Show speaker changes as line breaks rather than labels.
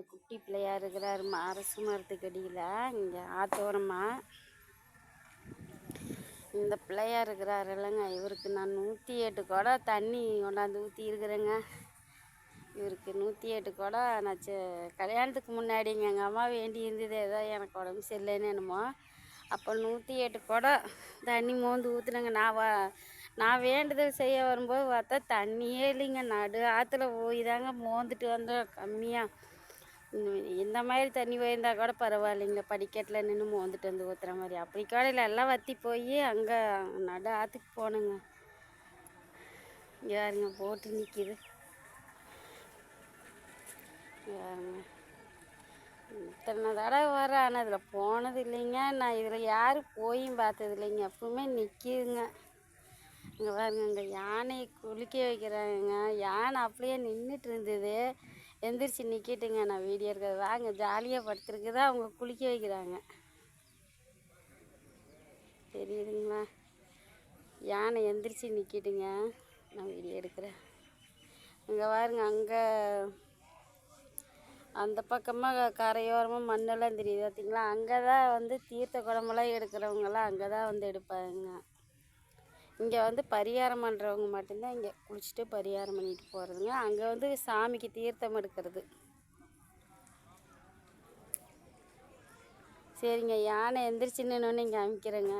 பாருங்க குட்டி பிள்ளையா இருக்கிறாரு அரசு மரத்துக்கடியில் இங்கே ஆத்தோரமாக இந்த பிள்ளையா இருக்கிறாரு இல்லைங்க இவருக்கு நான் நூற்றி எட்டு குடம் தண்ணி கொண்டாந்து ஊற்றி இருக்கிறேங்க. இவருக்கு நூற்றி எட்டு குடம் நான் கல்யாணத்துக்கு முன்னாடிங்க. எங்கள் அம்மா வேண்டி இருந்தது ஏதோ எனக்கு உடம்பு சரியில்லைன்னு என்னமோ. அப்போ நூற்றி எட்டு குடம் தண்ணி மோந்து ஊற்றுனேங்க நான் வா நான் வேண்டுதல் செய்ய வரும்போது பார்த்தா தண்ணியே இல்லைங்க. நடு ஆற்றுல போய் தாங்க மோந்துட்டு வந்தோம். கம்மியாக இந்த மாதிரி தண்ணி போயிருந்தா கூட பரவாயில்லைங்க. படிக்கட்டில் நின்று மோந்துட்டு வந்து ஊற்றுற மாதிரி. அப்படி கூட இல்லை எல்லாம் வற்றி போய் அங்கே நடு ஆற்றுக்கு போனேங்க. யாருங்க போட்டு நிற்கிது யாருங்க இத்தனை தடவை வர ஆனால் இதில் போனது இல்லைங்க. நான் இதில் யாரும் போயும் பார்த்தது இல்லைங்க. எப்பவுமே நிற்கிதுங்க இங்கே பாருங்க இங்கே யானையை குளிக்க வைக்கிறாங்க. யானை அப்படியே நின்றுட்டு இருந்தது. எந்திரிச்சு நிற்கிட்டுங்க நான் வீடியோ இருக்கிறது வாங்க ஜாலியாக படுத்துருக்குதா? அவங்க குளிக்க வைக்கிறாங்க. தெரியுதுங்களா? யானை எந்திரிச்சு நிற்கிட்டுங்க நான் வீடியோ எடுக்கிறேன். இங்கே பாருங்க அங்கே அந்த பக்கமாக கரையோரமாக மண்ணெல்லாம் தெரியுது பார்த்தீங்களா அங்கே தான் வந்து தீர்த்த குடமெல்லாம் எடுக்கிறவங்கெல்லாம் அங்கே தான் வந்து எடுப்பாங்க. இங்கே வந்து பரிகாரம் பண்ணுறவங்க மட்டும்தான் இங்கே குளிச்சுட்டு பரிகாரம் பண்ணிட்டு போகிறதுங்க அங்கே வந்து சாமிக்கு தீர்த்தம் எடுக்கிறது. சரிங்க யானை எந்திரிச்சு நின்னோன்னு இங்கே அமைக்கிறேங்க.